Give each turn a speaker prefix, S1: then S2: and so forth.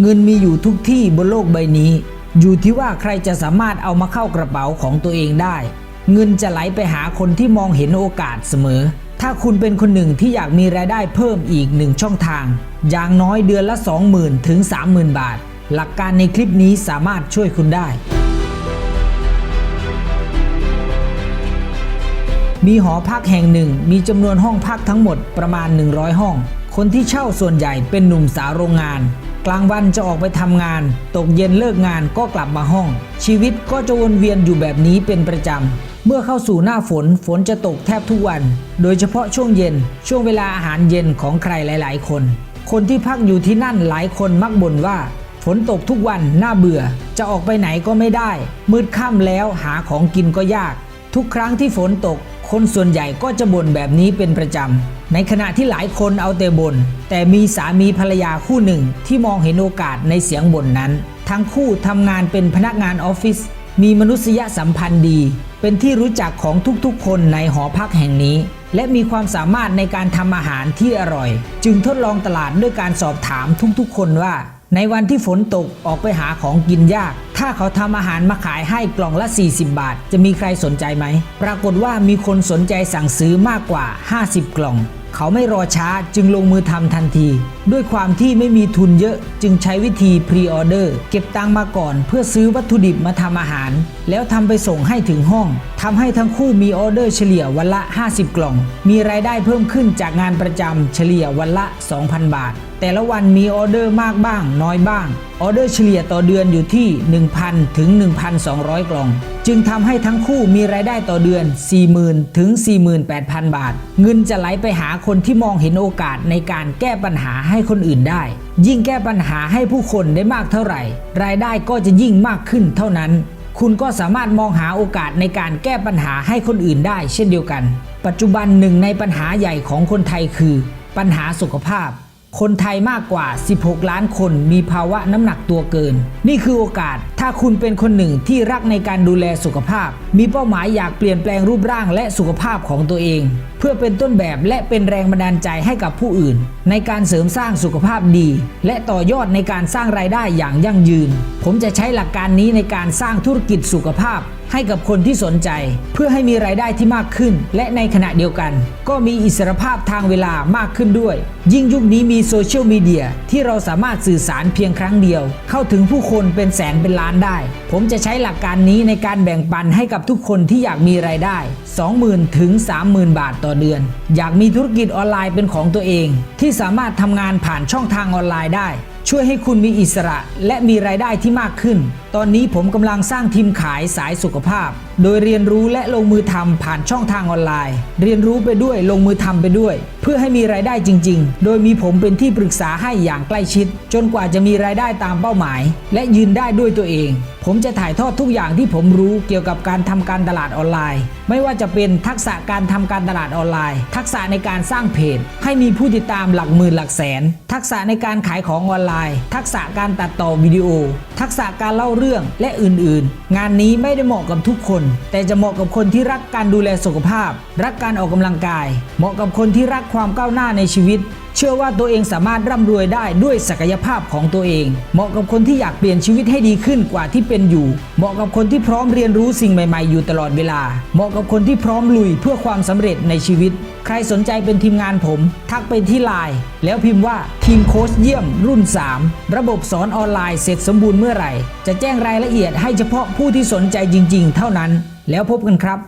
S1: เงินมีอยู่ทุกที่บนโลกใบนี้ อยู่ที่ว่าใครจะสามารถเอามาเข้ากระเป๋าของตัวเองได้ เงินจะไหลไปหาคนที่มองเห็นโอกาสเสมอ ถ้าคุณเป็นคนหนึ่งที่อยากมีรายได้เพิ่มอีกหนึ่งช่องทาง อย่างน้อยเดือนละ 20,000 ถึง 30,000 บาท หลักการในคลิปนี้สามารถช่วยคุณได้มีหอพักแห่งหนึ่งมีจำนวนห้องพักทั้งหมดประมาณ 100 ห้อง คนที่เช่าส่วนใหญ่เป็นหนุ่มสาวโรงงาน กลางวันจะออกไปทำงาน ตกเย็นเลิกงานก็กลับมาห้อง ชีวิตก็จะวนเวียนอยู่แบบนี้เป็นประจำ เมื่อเข้าสู่หน้าฝนฝนจะตกแทบทุกวัน โดยเฉพาะช่วงเย็น ช่วงเวลาอาหารเย็นของใครหลาย ๆ คน คนที่พักอยู่ที่นั่นหลายคนมักบ่นว่า ฝนตกทุกวันน่าเบื่อ จะออกไปไหนก็ไม่ได้ มืดค่ำแล้วหาของกินก็ยาก ทุกครั้งที่ฝนตก คนส่วนใหญ่ก็จะบ่นแบบนี้เป็นประจำ ในขณะที่หลายคนเอาแต่บน่นแต่มีสามีภรรยาคู่หนึ่งที่มองเห็นโอกาสในเสียงบ่นนั้น ทั้งคู่ทำงานเป็นพนักงานออฟฟิศมีมนุษยสัมพันธ์ดี เป็นที่รู้จักของทุกๆ คนในหอพักแห่งนี้ และมีความสามารถในการทำอาหารที่อร่อย จึงทดลองตลาดด้วยการสอบถามทุกๆ คนว่า ในวันที่ฝนตกออกไปหาของกินยาก ถ้าเขาทำอาหารมาขายให้กล่องละ 40 บาท จะมีใครสนใจไหม ปรากฏว่ามีคนสนใจสั่งซื้อมากกว่า 50 กล่อง เขาไม่รอช้าจึงลงมือทำทันที ด้วยความที่ไม่มีทุนเยอะจึงใช้วิธีพรีออเดอร์เก็บตังมาก่อนเพื่อซื้อวัตถุดิบมาทำอาหาร แล้วทำไปส่งให้ถึงห้องทำให้ทั้งคู่มีออเดอร์เฉลี่ยวันละ 50 กล่อง มีรายได้เพิ่มขึ้นจากงานประจำเฉลี่ยวันละ 2,000 บาท แต่ละวันมีออเดอร์มากบ้าง น้อยบ้าง ออเดอร์เฉลี่ยต่อเดือนอยู่ที่1,000 ถึง 1,200 กล่อง จึงทำให้ทั้งคู่มีรายได้ต่อเดือน 40,000 ถึง 48,000 บาท เงินจะไหลไปหาคนที่มองเห็นโอกาสในการแก้ปัญหาให้คนอื่นได้ ยิ่งแก้ปัญหาให้ผู้คนได้มากเท่าไหร่ รายได้ก็จะยิ่งมากขึ้นเท่านั้น คุณก็สามารถมองหาโอกาสในการแก้ปัญหาให้คนอื่นได้ เช่นเดียวกัน ปัจจุบันหนึ่งในปัญหาใหญ่ของคนไทยคือ ปัญหาสุขภาพ คนไทยมากกว่า 16 ล้านคนมีภาวะน้ำหนักตัวเกิน นี่คือโอกาส ถ้าคุณเป็นคนหนึ่งที่รักในการดูแลสุขภาพ มีเป้าหมายอยากเปลี่ยนแปลงรูปร่างและสุขภาพของตัวเอง เพื่อเป็นต้นแบบและเป็นแรงบันดาลใจให้กับผู้อื่น ในการเสริมสร้างสุขภาพดี และต่อยอดในการสร้างรายได้อย่างยั่งยืน ผมจะใช้หลักการนี้ในการสร้างธุรกิจสุขภาพ ให้กับคนที่สนใจ เพื่อให้มีรายได้ที่มากขึ้น และในขณะเดียวกัน ก็มีอิสรภาพทางเวลามากขึ้นด้วย ยิ่งยุคนี้มีโซเชียลมีเดียที่เราสามารถสื่อสารเพียงครั้งเดียว เข้าถึงผู้คนเป็นแสนเป็นล้านได้ ผมจะใช้หลักการนี้ในการแบ่งปันให้กับทุกคนที่อยากมีรายได้ 20,000ถึง30,000 บาทต่อเดือน อยากมีธุรกิจออนไลน์เป็นของตัวเอง ที่สามารถทำงานผ่านช่องทางออนไลน์ได้ช่วยให้คุณมีอิสระและมีรายได้ที่มากขึ้น ตอนนี้ผมกำลังสร้างทีมขายสายสุขภาพ โดยเรียนรู้และลงมือทำผ่านช่องทางออนไลน์ เรียนรู้ไปด้วยลงมือทำไปด้วย เพื่อให้มีรายได้จริง ๆ โดยมีผมเป็นที่ปรึกษาให้อย่างใกล้ชิด จนกว่าจะมีรายได้ตามเป้าหมาย และยืนได้ด้วยตัวเอง ผมจะถ่ายทอดทุกอย่างที่ผมรู้เกี่ยวกับการทำการตลาดออนไลน์ ไม่ว่าจะเป็นทักษะการทำการตลาดออนไลน์ ทักษะในการสร้างเพจ ให้มีผู้ติดตามหลักหมื่นหลักแสน ทักษะในการขายของออนไลน์ ทักษะการตัดต่อวิดีโอ ทักษะการเล่าเรื่องและอื่นๆ งานนี้ไม่ได้เหมาะกับทุกคน แต่จะเหมาะกับคนที่รักการดูแลสุขภาพ รักการออกกำลังกาย เหมาะกับคนที่รักความก้าวหน้าในชีวิตเชื่อว่าตัวเองสามารถร่ำรวยได้ด้วยศักยภาพของตัวเอง เหมาะกับคนที่อยากเปลี่ยนชีวิตให้ดีขึ้นกว่าที่เป็นอยู่ เหมาะกับคนที่พร้อมเรียนรู้สิ่งใหม่ ๆ อยู่ตลอดเวลา เหมาะกับคนที่พร้อมลุยเพื่อความสำเร็จในชีวิต ใครสนใจเป็นทีมงานผม ทักไปที่ไลน์แล้วพิมพ์ว่าทีมโค้ชเยี่ยมรุ่น 3 ระบบสอนออนไลน์เสร็จสมบูรณ์เมื่อไหร่ จะแจ้งรายละเอียดให้เฉพาะผู้ที่สนใจจริง ๆ เท่านั้น แล้วพบกันครับ